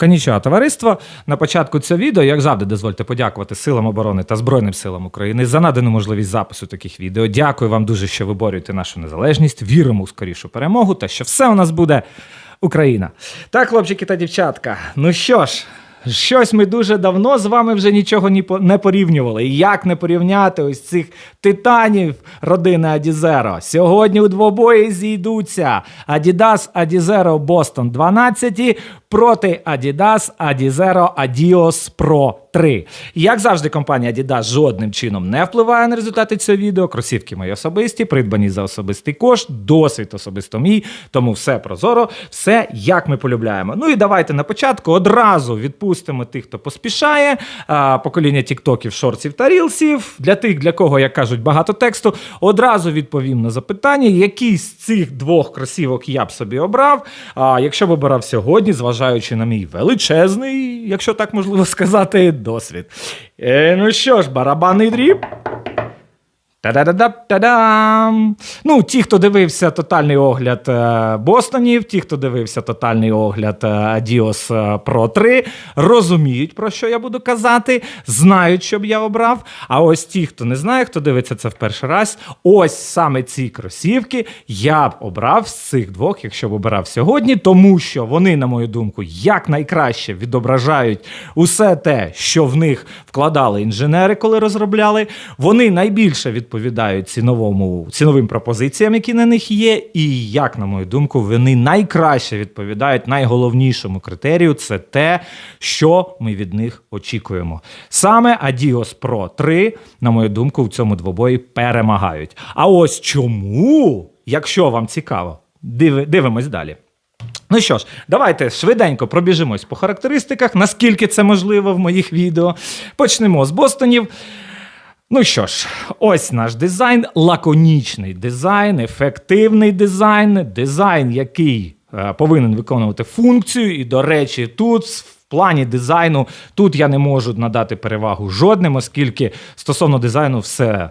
Конічого товариство. На початку цього відео, як завжди, дозвольте подякувати Силам оборони та Збройним силам України за надану можливість запису таких відео. Дякую вам дуже, що ви борюєте нашу незалежність. Віримо у скорішу перемогу та що все у нас буде Україна. Так, хлопчики та дівчатка. Ну що ж. Щось ми дуже давно з вами вже нічого не порівнювали. Як не порівняти ось цих титанів родини Адізеро? Сьогодні у двобої зійдуться Адідас Адізеро Бостон 12 проти Адідас Адізеро Адіос Pro 3. Як завжди, компанія Adidas жодним чином не впливає на результати цього відео. Кросівки мої особисті, придбані за особистий кошт, досвід особисто мій. Тому все прозоро, все як ми полюбляємо. Ну і давайте на початку одразу відпустимо тих, хто поспішає. Покоління тіктоків, шортів та рілсів. Для тих, для кого, як кажуть, багато тексту. Одразу відповім на запитання, який з цих двох кросівок я б собі обрав. А якщо б обирав сьогодні, зважаючи на мій величезний, якщо так можливо сказати, досвід. Е, ну що ж, барабанний дріб. Та-да-да-да-та-дам! Ну, ті, хто дивився тотальний огляд е, Бостонів, ті, хто дивився тотальний огляд е, Pro 3, розуміють, про що я буду казати, знають, що б я обрав. А ось ті, хто не знає, хто дивиться це в перший раз, ось саме ці кросівки я б обрав з цих двох, якщо б обирав сьогодні, тому що вони, на мою думку, якнайкраще відображають усе те, що в них вкладали інженери, коли розробляли. Вони найбільше відповідають ціновому, ціновим пропозиціям, які на них є. І, як на мою думку, вони найкраще відповідають найголовнішому критерію це те, що ми від них очікуємо. Саме Adios Pro 3, на мою думку, в цьому двобої перемагають. А ось чому, якщо вам цікаво, диви- дивимось далі. Ну що ж, давайте швиденько пробіжимось по характеристиках, наскільки це можливо в моїх відео. Почнемо з Бостонів. Ну що ж, ось наш дизайн, лаконічний дизайн, ефективний дизайн, дизайн, який е, повинен виконувати функцію. І, до речі, тут в плані дизайну тут я не можу надати перевагу жодним, оскільки стосовно дизайну все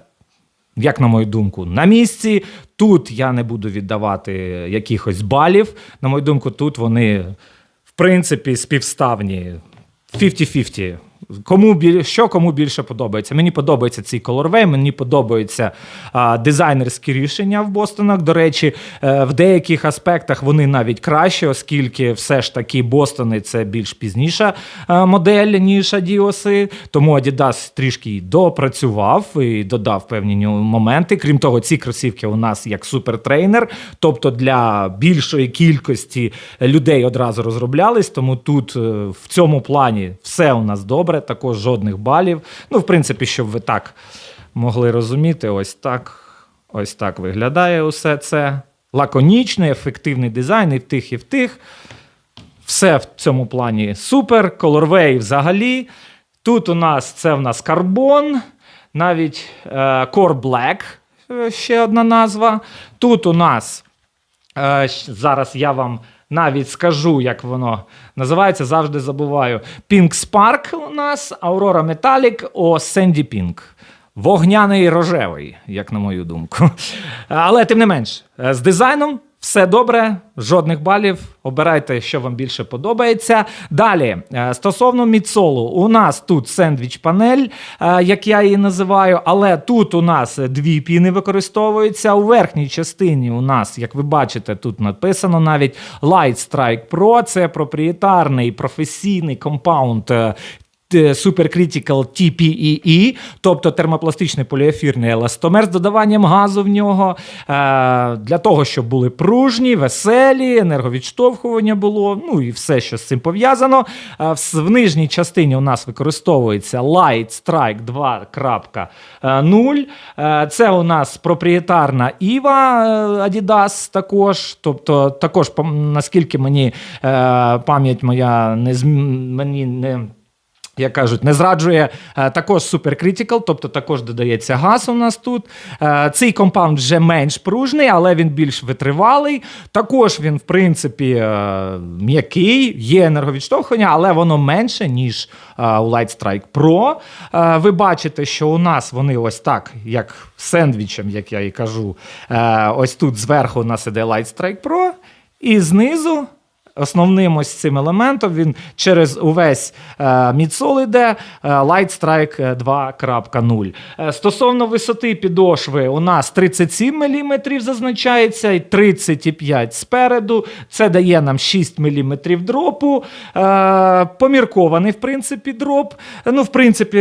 як на мою думку, на місці. Тут я не буду віддавати якихось балів. На мою думку, тут вони, в принципі, співставні 50-50. Кому біль- що кому більше подобається? Мені подобається цей колорвей, мені подобаються а, дизайнерські рішення в Бостонах. До речі, е, в деяких аспектах вони навіть краще, оскільки все ж таки Бостони це більш пізніша е, модель, ніж Адіоси. Тому Adidas трішки допрацював і додав певні моменти. Крім того, ці кросівки у нас як супертрейнер, тобто для більшої кількості людей одразу розроблялись. Тому тут е, в цьому плані все у нас добре, також жодних балів. Ну, в принципі, щоб ви так могли розуміти, ось так. Ось так виглядає усе це. Лаконічний, ефективний дизайн і в тих, і в тих. Все в цьому плані супер. Colorway взагалі. Тут у нас це в нас карбон, навіть е, Core Black, е, ще одна назва. Тут у нас е, зараз я вам навіть скажу, як воно називається, завжди забуваю. Pink Spark у нас, Aurora Metallic, о Sandy Pink. Вогняний рожевий, як на мою думку. Але тим не менш, е, з дизайном все добре, жодних балів. Обирайте, що вам більше подобається. Далі, е, стосовно мідсолу, у нас тут сендвіч панель, е, як я її називаю, але тут у нас дві піни використовуються. У верхній частині у нас, як ви бачите, тут написано навіть Light Strike Pro. Це проприєтарний професійний компаунд. Е, Supercritical TPEE, тобто термопластичний поліефірний еластомер з додаванням газу в нього, е, для того, щоб були пружні, веселі, енерговідштовхування було, ну і все, що з цим пов'язано. Е, в, нижній частині у нас використовується Light Strike 2.0. Е, Це у нас проприєтарна Іва Adidas також. Тобто, також, наскільки мені е, пам'ять моя не мені не. Як кажуть, не зраджує е, також суперкритикал, тобто також додається газ у нас тут. Е, Цей компаунд вже менш пружний, але він більш витривалий. Також він, в принципі, е, м'який, є енерговідштовхування, але воно менше, ніж у Light Strike Pro. Ви бачите, що у нас вони ось так, як сендвічем, як я і кажу. Ось тут зверху у нас іде Light Strike Pro, і знизу основним ось цим елементом. Він через увесь е, мідсол іде е, Light Strike 2.0. Е, стосовно висоти підошви, у нас 37 мм зазначається і 35 спереду. Це дає нам 6 мм дропу. Поміркований, в принципі, дроп. Ну, в принципі,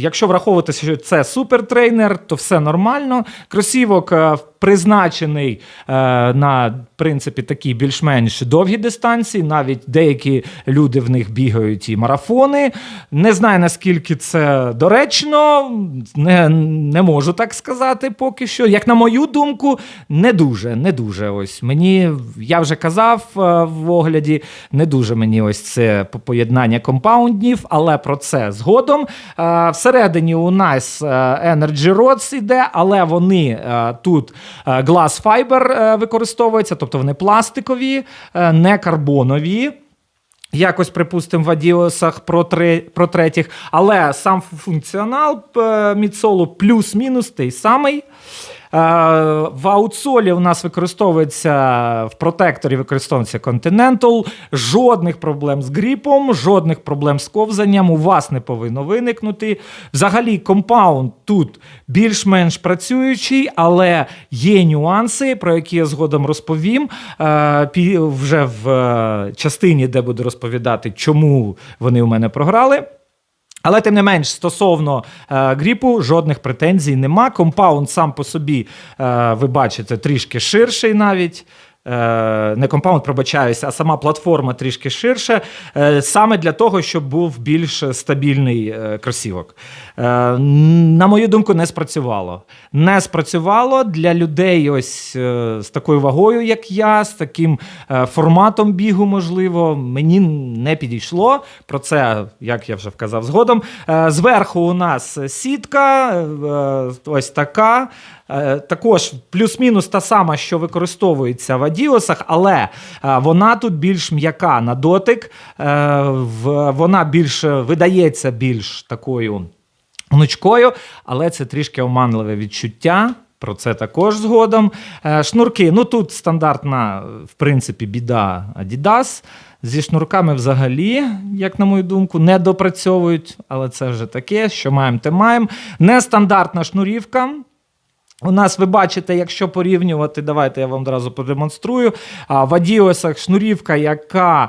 якщо враховувати, що це супертрейнер, то все нормально. Кросівок призначений на принципі такі більш-менш довгі дистанції. Навіть деякі люди в них бігають і марафони. Не знаю наскільки це доречно, не, не можу так сказати поки що. Як на мою думку, не дуже. Не дуже. Ось мені я вже казав е, в огляді, не дуже мені ось це поєднання компаундів, але про це згодом. Е, Всередині у нас е, Energy Rods іде, але вони тут Glass Fiber використовуються, тобто вони пластикові, е, не карбонові. Якось, припустимо, в Адіосах про, три, про третіх, але сам функціонал міцолу плюс-мінус той самий. Е, В аутсолі у нас використовується в протекторі використовується Continental. Жодних проблем з гріпом, жодних проблем з ковзанням у вас не повинно виникнути. Взагалі, компаунд тут більш-менш працюючий, але є нюанси, про які я згодом розповім. е, Вже в е, частині, де буду розповідати, чому вони у мене програли. Але тим не менш, стосовно е, гріпу, жодних претензій нема. Компаунд сам по собі, е, ви бачите, трішки ширший навіть. Е, не компаунд, пробачаюся, а сама платформа трішки ширше, е, саме для того, щоб був більш стабільний е, кросівок. На мою думку, не спрацювало. Не спрацювало для людей ось з такою вагою, як я, з таким форматом бігу, можливо, мені не підійшло. Про це, як я вже вказав згодом. Зверху у нас сітка, ось така. Е, Також плюс-мінус та сама, що використовується в Адіосах, але е, вона тут більш м'яка на дотик, е, вона більш видається більш такою гнучкою, але це трішки оманливе відчуття. Про це також згодом. Шнурки. Ну тут стандартна, в принципі, біда Adidas. Зі шнурками взагалі, як на мою думку, не допрацьовують, але це вже таке, що маємо, те маємо. Нестандартна шнурівка. У нас ви бачите, якщо порівнювати, давайте я вам одразу продемонструю. А, В Адіосах шнурівка, яка.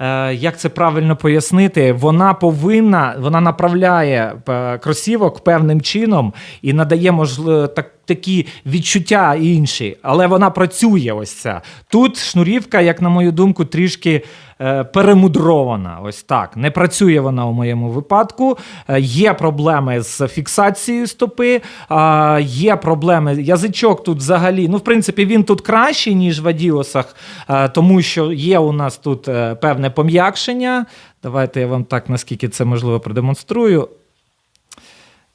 е, Як це правильно пояснити? Вона повинна, вона направляє е, кросівок певним чином і надає можливо так, такі відчуття інші, але вона працює ось ця. Тут шнурівка, як на мою думку, трішки перемудрована. Ось так. Не працює вона у моєму випадку. Е, Є проблеми з фіксацією стопи, е, є проблеми. Язичок тут взагалі, ну, в принципі, він тут кращий, ніж в Адіосах, е, тому що є у нас тут е, певне пом'якшення. Давайте я вам так, наскільки це можливо, продемонструю.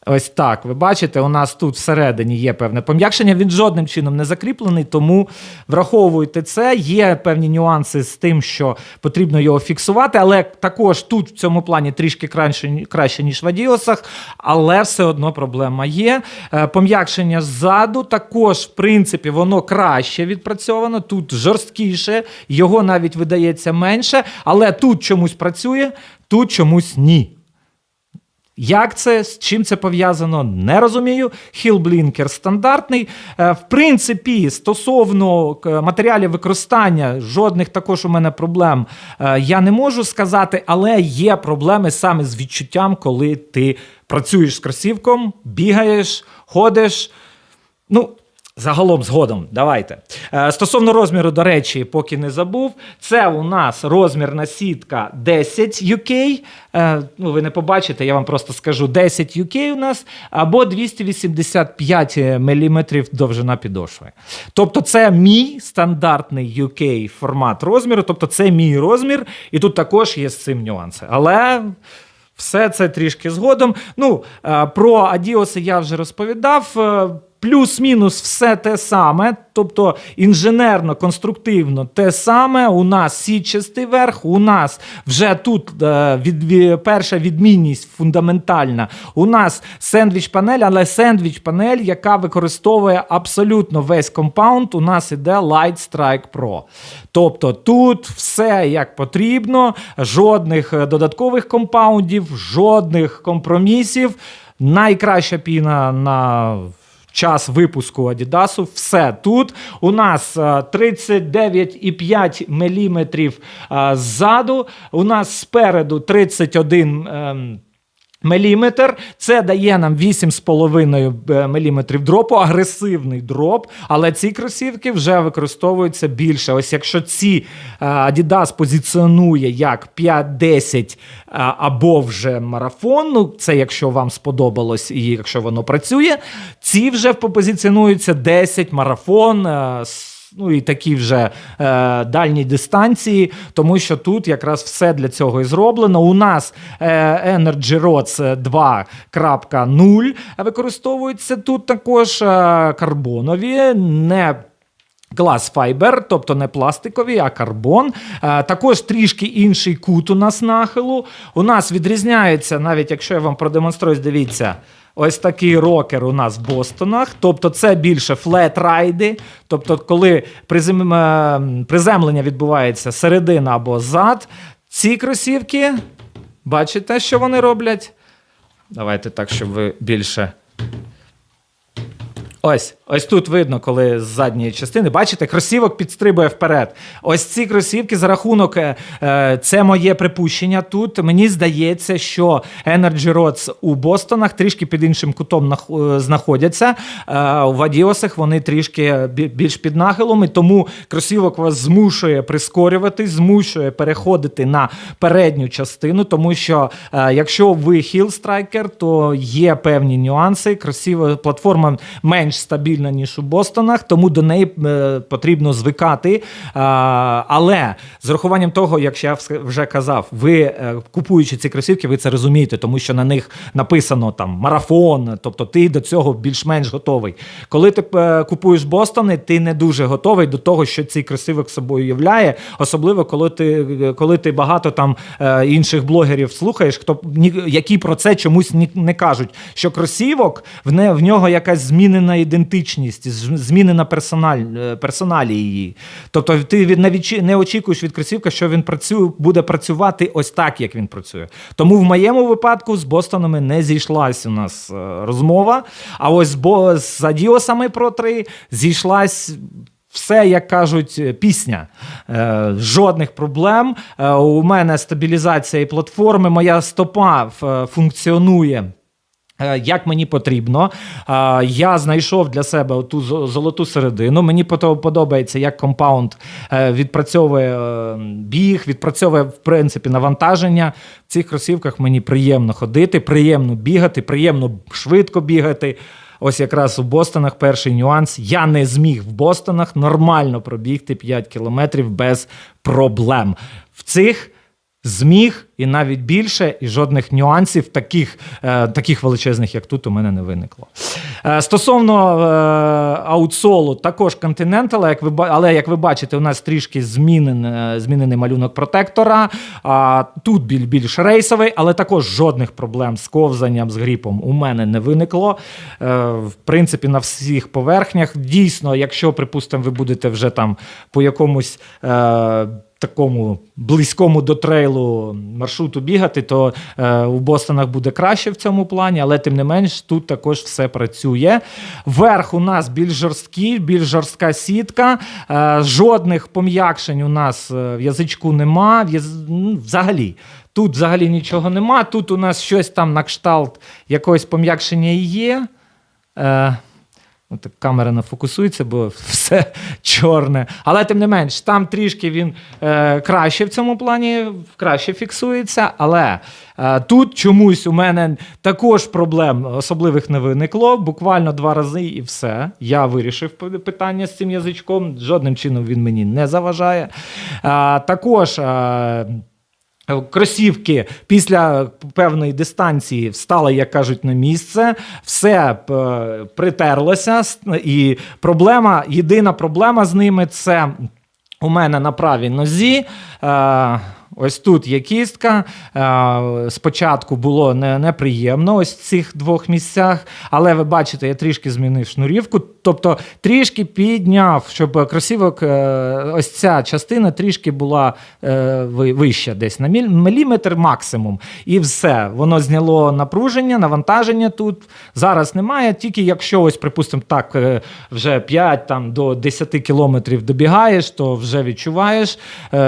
Ось так. Ви бачите, у нас тут всередині є певне пом'якшення. Він жодним чином не закріплений, тому враховуйте це. Є певні нюанси з тим, що потрібно його фіксувати, але також тут в цьому плані трішки краще, краще ніж в Адіосах, але все одно проблема є. Е, Пом'якшення ззаду також, в принципі, воно краще відпрацьовано. Тут жорсткіше, його навіть видається менше, але тут чомусь працює, тут чомусь ні. Як це, з чим це пов'язано, не розумію. Хілблінкер стандартний. Е, В принципі, стосовно е, матеріалів використання, жодних також у мене проблем е, я не можу сказати, але є проблеми саме з відчуттям, коли ти працюєш з кросівком, бігаєш, ходиш. Ну, загалом згодом, давайте. Е, Стосовно розміру, до речі, поки не забув, це у нас розмірна сітка 10 UK. Е, Ну, ви не побачите, я вам просто скажу 10 UK у нас, або 285 мм довжина підошви. Тобто, це мій стандартний UK формат розміру, тобто це мій розмір, і тут також є з цим нюанси. Але. Все це трішки згодом. Ну, е, про Адіоси я вже розповідав. Плюс-мінус все те саме, тобто інженерно, конструктивно те саме. У нас січастий верх, у нас вже тут е, від, ві- перша відмінність фундаментальна. У нас сендвіч панель, але сендвіч панель, яка використовує абсолютно весь компаунд. У нас іде Light Strike Pro. Тобто тут все як потрібно, жодних е, додаткових компаундів, жодних компромісів. Найкраща піна на час випуску Адідасу. Все тут. У нас е, 39,5 мм е, ззаду. У нас спереду 31 ем, Міліметр, це дає нам 8,5 мм дропу, агресивний дроп, але ці кросівки вже використовуються більше. Ось якщо ці е, Adidas позиціонує як 5-10 е, або вже марафон, ну це якщо вам сподобалось і якщо воно працює, ці вже позиціонуються 10 марафон. е, Ну і такі вже е, дальні дистанції, тому що тут якраз все для цього і зроблено. У нас е, Energy Rods 2.0 використовується тут також е, карбонові, не Glass Fiber, тобто не пластикові, а карбон. Е, також трішки інший кут у нас нахилу. У нас відрізняється, навіть якщо я вам продемонструю, дивіться. Ось такий рокер у нас в Бостонах. Тобто це більше флет-райди. Тобто, коли призем... е, приземлення відбувається середина або зад, ці кросівки, бачите, що вони роблять? Давайте так, щоб ви більше Ось, ось тут видно, коли з задньої частини, бачите, кросівок підстрибує вперед. Ось ці кросівки за рахунок, е, е, це моє припущення тут. Мені здається, що Energy Rods у Бостонах трішки під іншим кутом е, знаходяться. У Адіосах вони трішки більш під нахилом, і тому кросівок вас змушує прискорюватись, змушує переходити на передню частину, тому що якщо ви хіл-страйкер, то є певні нюанси. Красива платформа менш стабільна, ніж у Бостонах, тому до неї е, потрібно звикати. Але з урахуванням того, як я вже казав, ви е, купуючи ці кросівки, ви це розумієте, тому що на них написано там марафон, тобто ти до цього більш-менш готовий. Коли ти е, купуєш Бостони, ти не дуже готовий до того, що цей кросівок собою являє, особливо коли ти, коли ти багато там інших блогерів слухаєш, хто які про це чомусь не кажуть. Що кросівок в, не, в нього якась змінена ідентичність, з- змінена персональ, е, персоналі її. Тобто ти не, очікуєш від кросівка, що він працює, буде працювати ось так, як він працює. Тому в моєму випадку з Бостонами не зійшлась у нас е, розмова. А ось з, Адіосами Pro 3 зійшлась. Все, як кажуть, пісня. Е, жодних проблем. У мене стабілізація і платформи. Моя стопа функціонує. Е, Як мені потрібно, Е, я знайшов для себе ту золоту середину. Мені подобається, як компаунд е, відпрацьовує біг, відпрацьовує в принципі навантаження. В цих кросівках мені приємно ходити, приємно бігати, приємно швидко бігати. Ось якраз у Бостонах перший нюанс. Я не зміг в Бостонах нормально пробігти 5 кілометрів без проблем. В цих зміг і навіть більше, і жодних нюансів таких, е, таких величезних, як тут, у мене не виникло. Е, стосовно е, аутсолу, також Continental, як ви, але як ви бачите, у нас трішки змінений, змінений малюнок протектора. А, тут біль, більш рейсовий, але також жодних проблем з ковзанням, з гріпом у мене не виникло. Е, в принципі, на всіх поверхнях. Дійсно, якщо, припустимо, ви будете вже там по якомусь. Е, Такому близькому до трейлу маршруту бігати, то е, у Бостонах буде краще в цьому плані, але тим не менш тут також все працює. Верх у нас більш жорсткий, більш жорстка сітка. Е, жодних пом'якшень у нас е, в язичку нема. В яз... ну, Взагалі. Тут взагалі нічого нема. Тут у нас щось там на кшталт якогось пом'якшення і є. Е, Ну, камера не фокусується, бо все чорне. Але тим не менш, там трішки він е, краще в цьому плані, краще фіксується. Але е, тут чомусь у мене також проблем особливих не виникло. Буквально два рази і все. Я вирішив питання з цим язичком. Жодним чином він мені не заважає. Е, також. Е, Кросівки після певної дистанції встали, як кажуть, на місце, все е, притерлося, і проблема, єдина проблема з ними це у мене на правій нозі. Е, Ось тут є кістка. Е, Спочатку було не, неприємно ось в цих двох місцях, але ви бачите, я трішки змінив шнурівку, тобто трішки підняв, щоб кросівок, е, ось ця частина трішки була е, вища, десь на міліметр максимум. І все. Воно зняло напруження, навантаження тут. Зараз немає, тільки якщо ось, припустимо, так, вже 5 там, до 10 кілометрів добігаєш, то вже відчуваєш.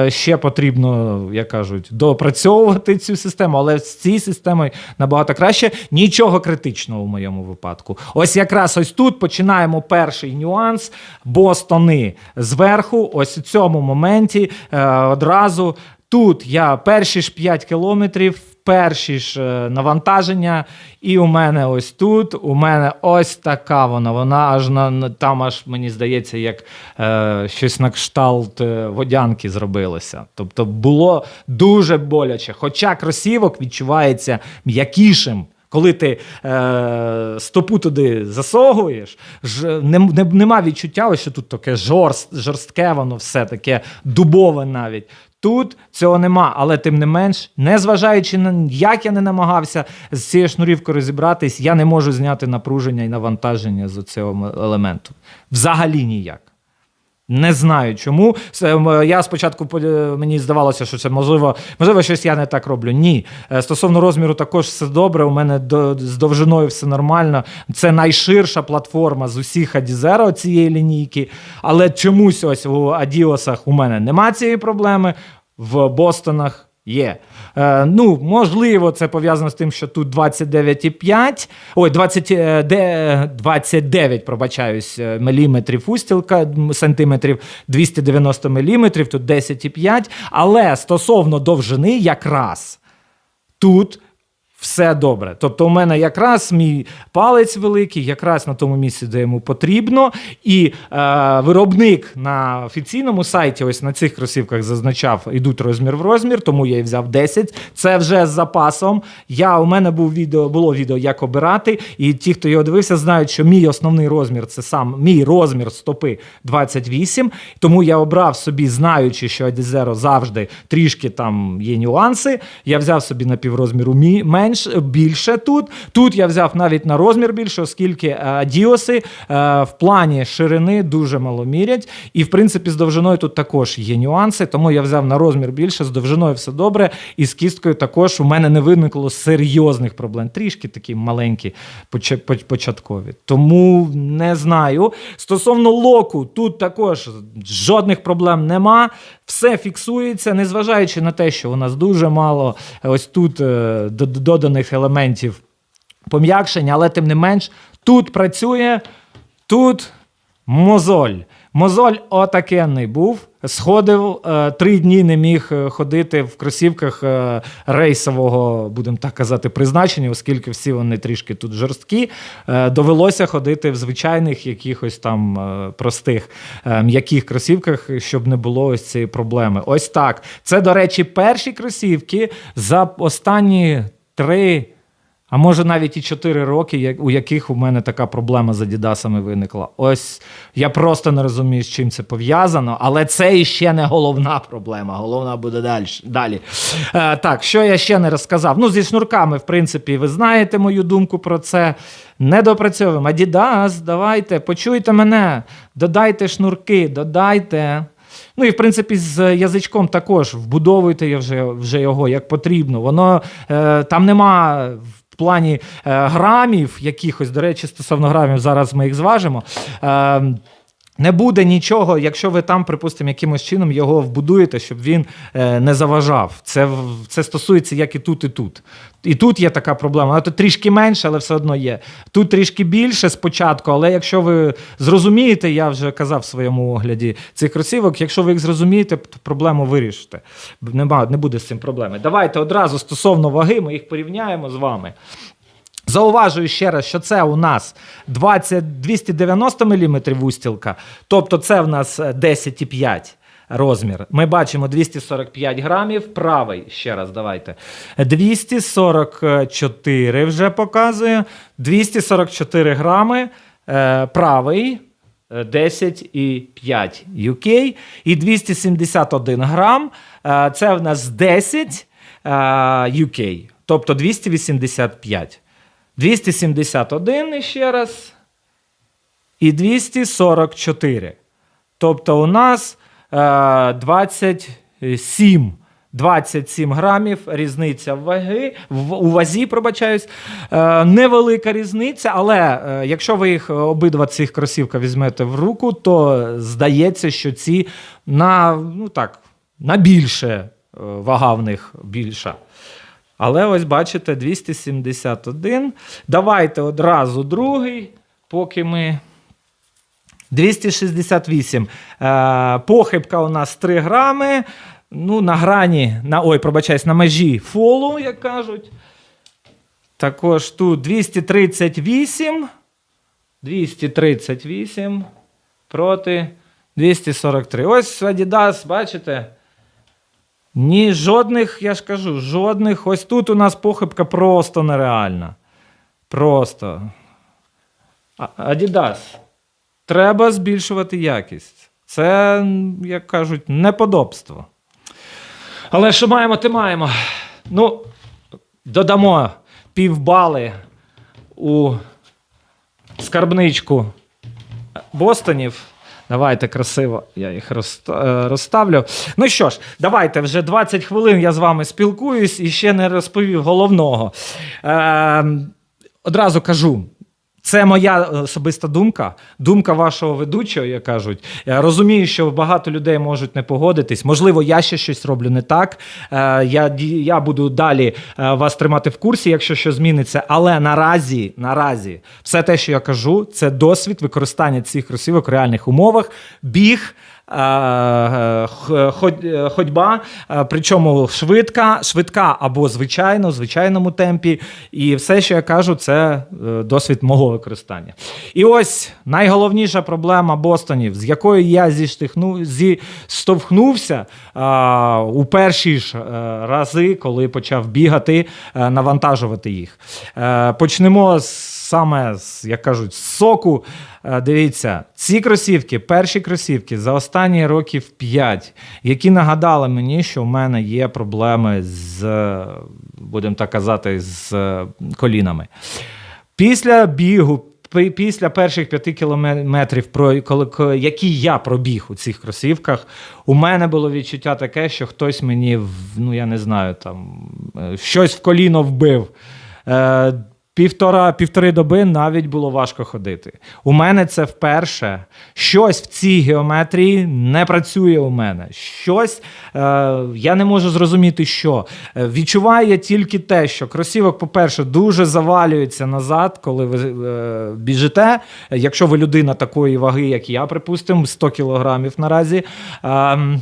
Ще потрібно, як кажуть, допрацьовувати цю систему, але з цією системою набагато краще. Нічого критичного в моєму випадку. Ось якраз ось тут починаємо перший нюанс. Бостони зверху, ось у цьому моменті е, одразу. Тут я перші ж 5 кілометрів, перші ж е, навантаження, і у мене ось тут, у мене ось така вона. Вона аж на, там аж мені здається, як е, щось на кшталт е, водянки зробилося. Тобто було дуже боляче. Хоча кросівок відчувається м'якішим. Коли ти е, стопу туди засовуєш, ж, не, не, нема відчуття, що тут таке жорст, жорстке, воно все таке дубове навіть. Тут цього нема, але тим не менш, незважаючи на як я не намагався з цією шнурівкою розібратись, я не можу зняти напруження і навантаження з цього елементу. Взагалі ніяк. Не знаю чому. Я спочатку по- е, мені здавалося, що це можливо, можливо, щось я не так роблю. Ні. Е, Стосовно розміру, також все добре. У мене з довжиною все нормально. Це найширша платформа з усіх Адізера цієї лінійки. Але чомусь ось у Адіосах у мене нема цієї проблеми. В Бостонах Є. Е, ну, можливо, це пов'язано з тим, що тут 29,5, ой, 20, е, де, 29, пробачаюсь, е, міліметрів устілка, сантиметрів 290 міліметрів, тут 10,5. Але стосовно довжини, якраз тут все добре. Тобто, у мене якраз мій палець великий, якраз на тому місці, де йому потрібно. І е, виробник на офіційному сайті, ось на цих кросівках зазначав, ідуть розмір в розмір, тому я і взяв 10. Це вже з запасом. Я, у мене був відео, було відео, як обирати. І ті, хто його дивився, знають, що мій основний розмір це сам мій розмір стопи 28. Тому я обрав собі, знаючи, що Adizero завжди трішки там є нюанси. Я взяв собі на піврозміру мі- менш більше тут. Тут я взяв навіть на розмір більше, оскільки е, діоси е, в плані ширини дуже мало мірять. І в принципі з довжиною тут також є нюанси, тому я взяв на розмір більше, з довжиною все добре. І з кісткою також у мене не виникло серйозних проблем. Трішки такі маленькі початкові. Тому не знаю. Стосовно локу, тут також жодних проблем нема. Все фіксується, незважаючи на те, що у нас дуже мало ось тут е, доданих елементів пом'якшення, але тим не менш, тут працює, тут мозоль. Мозоль отакенний був. Сходив е, три дні не міг е, ходити в кросівках е, рейсового, будемо так казати, призначення, оскільки всі вони трішки тут жорсткі. Довелося ходити в звичайних якихось там простих м'яких кросівках, щоб не було ось цієї проблеми. Ось так. Це, до речі, перші кросівки за останні три. А може навіть і 4 роки, у яких у мене така проблема з Адідасами виникла. Ось я просто не розумію, з чим це пов'язано, але це іще не головна проблема. Головна буде далі. далі. Е, так, що я ще не розказав? Ну, зі шнурками, в принципі, ви знаєте мою думку про це. Не допрацьовуємо. Адідас, давайте, почуйте мене, додайте шнурки, додайте. Ну і в принципі з язичком також вбудовуйте вже, вже його як потрібно. Воно е, там нема в плані е, грамів якихось, до речі, стосовно грамів, зараз ми їх зважимо. Е, не буде нічого, якщо ви там, припустимо, якимось чином його вбудуєте, щоб він е, не заважав. Це, це стосується як і тут, і тут. І тут є така проблема. Вона тут трішки менше, але все одно є. Тут трішки більше спочатку, але якщо ви зрозумієте, я вже казав в своєму огляді цих кросівок, якщо ви їх зрозумієте, то проблему вирішите. Нема, не буде з цим проблеми. Давайте одразу стосовно ваги, ми їх порівняємо з вами. Зауважую ще раз, що це у нас 20, 290 мм устілка, тобто це в нас е, 10,5. розмір. Ми бачимо 245 грамів, правий, ще раз давайте. 244 вже показує. 244 грами, е, правий. е, 10,5 UK і 271 грам. е, Це в нас 10 е, UK, тобто 285. 271 ще раз. І 244. Тобто у нас е, 27. 27 грамів різниця в ваги, у вазі, пробачаюсь. Е, невелика різниця, але е, якщо ви їх обидва цих кросівка візьмете в руку, то здається, що ці на, ну так, на більше вага в них більша. Але ось бачите, 271. Давайте одразу другий, поки ми. 268. Е, похибка у нас 3 грами. Ну, на грані, на, ой, пробачаюсь, на межі фолу, як кажуть. Також тут 238. 238 проти 243. Ось Adidas, бачите? Ні, жодних, я ж кажу, жодних. Ось тут у нас похибка просто нереальна. Просто. А- Adidas. Треба збільшувати якість. Це, як кажуть, неподобство. Але що маємо, те маємо. Ну, додамо півбали у скарбничку Бостонів. Давайте красиво, я їх е, розставлю. Ну що ж, давайте вже 20 хвилин я з вами спілкуюсь і ще не розповів головного. Е, одразу кажу. Це моя особиста думка, думка вашого ведучого, як кажуть. Я розумію, що багато людей можуть не погодитись. Можливо, я ще щось роблю не так. Е, Я, я буду далі е, вас тримати в курсі, якщо що зміниться. Але наразі, наразі, все те, що я кажу, це досвід використання цих кросівок в реальних умовах, біг. Е, Ходьба, е, причому швидка, швидка або звичайно, в звичайному темпі. І все, що я кажу, це е, досвід мого використання. І ось найголовніша проблема Бостонів, з якою я зіштовхну, зіштовхнувся у перші ж рази, коли почав бігати, навантажувати їх. Почнемо з, саме як кажуть, з соку. Е, Дивіться, ці кросівки, перші кросівки за останні років 5, які нагадали мені, що в мене є проблеми з, будемо так казати, з е, колінами. Після бігу, після перших п'яти кілометрів, про які я пробіг у цих кросівках, у мене було відчуття таке, що хтось мені, ну я не знаю, там е, щось в коліно вбив. Е, Півтора, півтори доби навіть було важко ходити. У мене це вперше. Щось в цій геометрії не працює у мене. Щось е, я не можу зрозуміти, що. Е, відчуваю я тільки те, що кросівок, по-перше, дуже завалюється назад, коли ви е, біжите. Якщо ви людина такої ваги, як я, припустимо, 100 кілограмів наразі. Ем,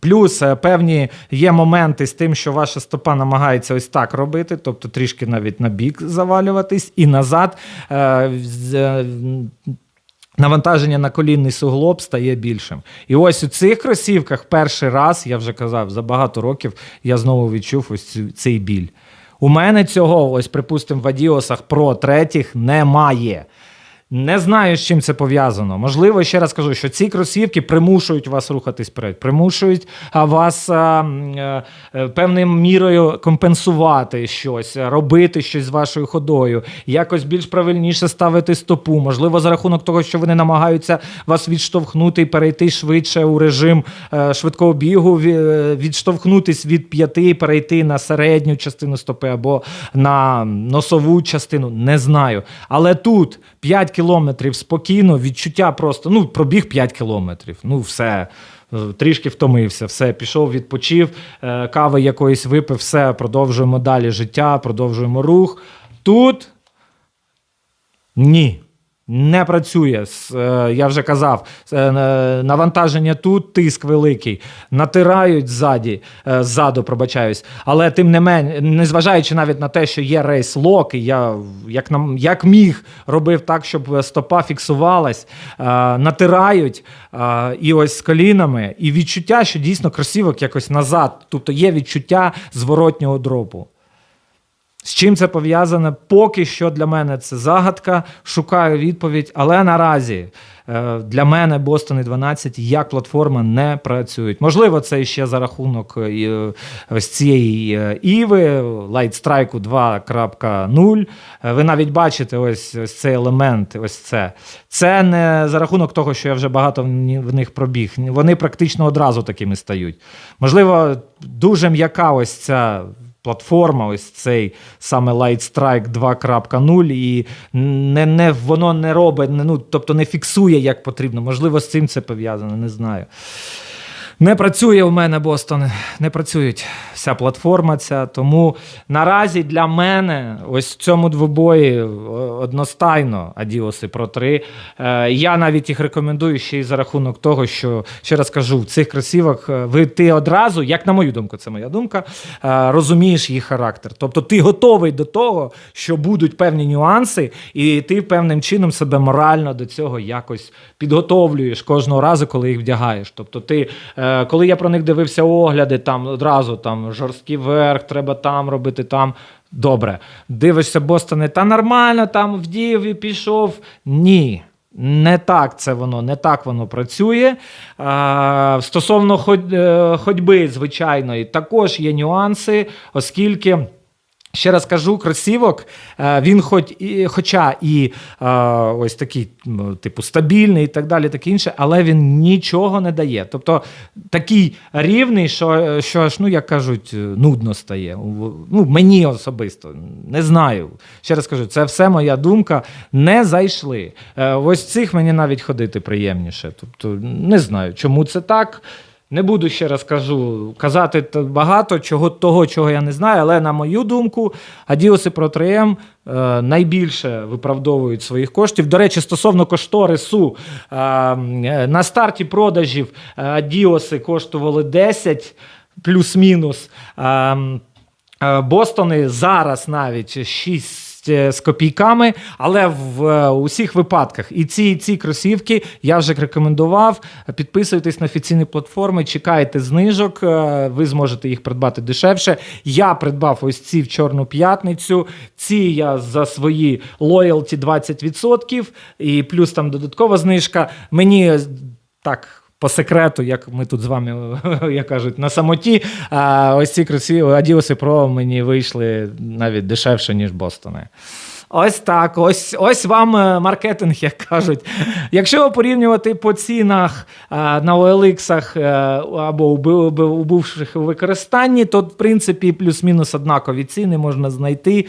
Плюс е, певні є моменти з тим, що ваша стопа намагається ось так робити, тобто трішки навіть на бік завалюватись і назад. е, е, Навантаження на колінний суглоб стає більшим. І ось у цих кросівках перший раз, я вже казав, за багато років я знову відчув ось цей біль. У мене цього, ось, припустимо, в Адіосах Pro третіх немає. Не знаю, з чим це пов'язано. Можливо, ще раз кажу, що ці кросівки примушують вас рухатись вперед, примушують вас а, м, е, е, певною мірою компенсувати щось, робити щось з вашою ходою, якось більш правильніше ставити стопу. Можливо, за рахунок того, що вони намагаються вас відштовхнути і перейти швидше у режим е, швидкого бігу, відштовхнутись від п'яти, перейти на середню частину стопи або на носову частину. Не знаю. Але тут 5 кілометрів спокійно, відчуття просто, ну, пробіг 5 кілометрів. Ну, все. е, Трішки втомився, все, пішов, відпочив, е, кави якоїсь випив, все, продовжуємо далі життя, продовжуємо рух. Тут ні. Не працює. Е, Я вже казав, е, навантаження тут, тиск великий. Натирають ззаді, е, ззаду, пробачаюсь. Але тим не менш, незважаючи навіть на те, що є рейс лок, я як, нам, як міг робив так, щоб стопа фіксувалась, натирають і ось з колінами, і відчуття, що дійсно кросівок якось назад. Тобто є відчуття зворотнього дропу. З чим це пов'язане? Поки що для мене це загадка. Шукаю відповідь, але наразі е, для мене Boston 12 як платформа не працюють. Можливо, це ще за рахунок е, ось цієї е, Іви Strike 2.0. Е, Ви навіть бачите ось, ось цей елемент. Ось це. Це не за рахунок того, що я вже багато в них пробіг. Вони практично одразу такими стають. Можливо, дуже м'яка ось ця платформа, ось цей саме Light Strike 2.0, і не, не, воно не робить, не, ну, тобто не фіксує як потрібно. Можливо, з цим це пов'язано, не знаю. Не працює у мене Бостон, не працюють вся платформа ця. Тому наразі для мене ось в цьому двобої одностайно Adios і Pro 3. Е, я навіть їх рекомендую ще й за рахунок того, що ще раз кажу, в цих кросівок е, ви ти одразу, як на мою думку, це моя думка, е, розумієш їх характер. Тобто ти готовий до того, що будуть певні нюанси, і ти певним чином себе морально до цього якось підготовлюєш кожного разу, коли їх вдягаєш. Тобто, ти, е, коли я про них дивився огляди, там одразу там жорсткий верх, треба там робити там. Добре, дивишся Бостони, та нормально, там вдів і пішов. Ні. Не так це воно, не так воно працює. А, стосовно ходь- е, ходьби, звичайно, також є нюанси, оскільки. Ще раз кажу, кросівок, е, він хоч і, хоча і е, ось такий, ну, типу, стабільний і так далі, таке інше, але він нічого не дає. Тобто такий рівний, що, що аж, ну, як кажуть, нудно стає. Ну, мені особисто, не знаю. Ще раз кажу, це все моя думка. Не зайшли. Е, Ось цих мені навіть ходити приємніше. Тобто, не знаю, чому це так. Не буду ще раз кажу казати багато чого того, чого я не знаю, але на мою думку, Adios і 3M е, найбільше виправдовують своїх коштів. До речі, стосовно кошторису, е, е, на старті продажів Adios коштували 10 плюс-мінус. Е, Е, Бостони зараз навіть 6 з копійками, але в е, усіх випадках і ці, і ці кросівки я вже рекомендував. Підписуйтесь на офіційні платформи, чекайте знижок, е, ви зможете їх придбати дешевше. Я придбав ось ці в Чорну п'ятницю. Ці я за свої лоялті 20%, і плюс там додаткова знижка. Мені е, так. По секрету, як ми тут з вами, як кажуть, на самоті, а ось ці красиві і Pro мені вийшли навіть дешевше, ніж Бостони. Ось так, ось ось вам е, маркетинг, як кажуть. Якщо порівнювати по цінах е, на OLX е, або у бу- бу- у бувших використанні, то в принципі плюс-мінус однакові ціни можна знайти.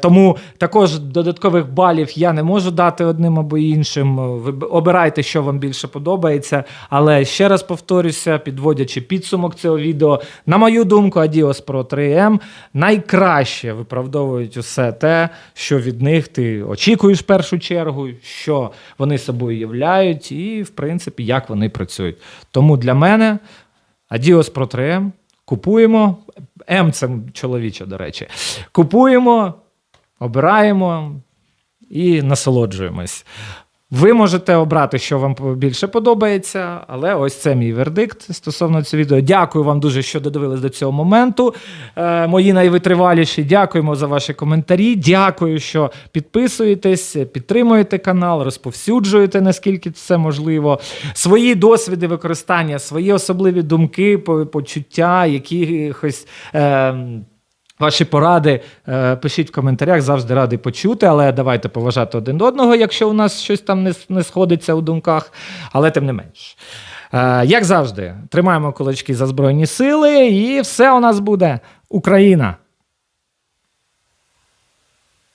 Тому також додаткових балів я не можу дати одним або іншим. Обирайте, що вам більше подобається. Але ще раз повторюся, підводячи підсумок цього відео, на мою думку, Adios Pro 3M найкраще виправдовують усе те, що від них ти очікуєш в першу чергу, що вони собою являють, і, в принципі, як вони працюють. Тому для мене Adios Pro 3M купуємо. М це чоловіче, до речі. Купуємо, обираємо і насолоджуємось. Ви можете обрати, що вам більше подобається, але ось це мій вердикт стосовно цього відео. Дякую вам дуже, що додивились до цього моменту. Е, мої найвитриваліші. Дякуємо за ваші коментарі. Дякую, що підписуєтесь, підтримуєте канал, розповсюджуєте, наскільки це можливо. Свої досвіди використання, свої особливі думки, почуття, якихось. Е, Ваші поради е, пишіть в коментарях, завжди радий почути, але давайте поважати один одного, якщо у нас щось там не, не сходиться у думках, але тим не менш. Е, як завжди, тримаємо кулачки за Збройні Сили, і все у нас буде Україна!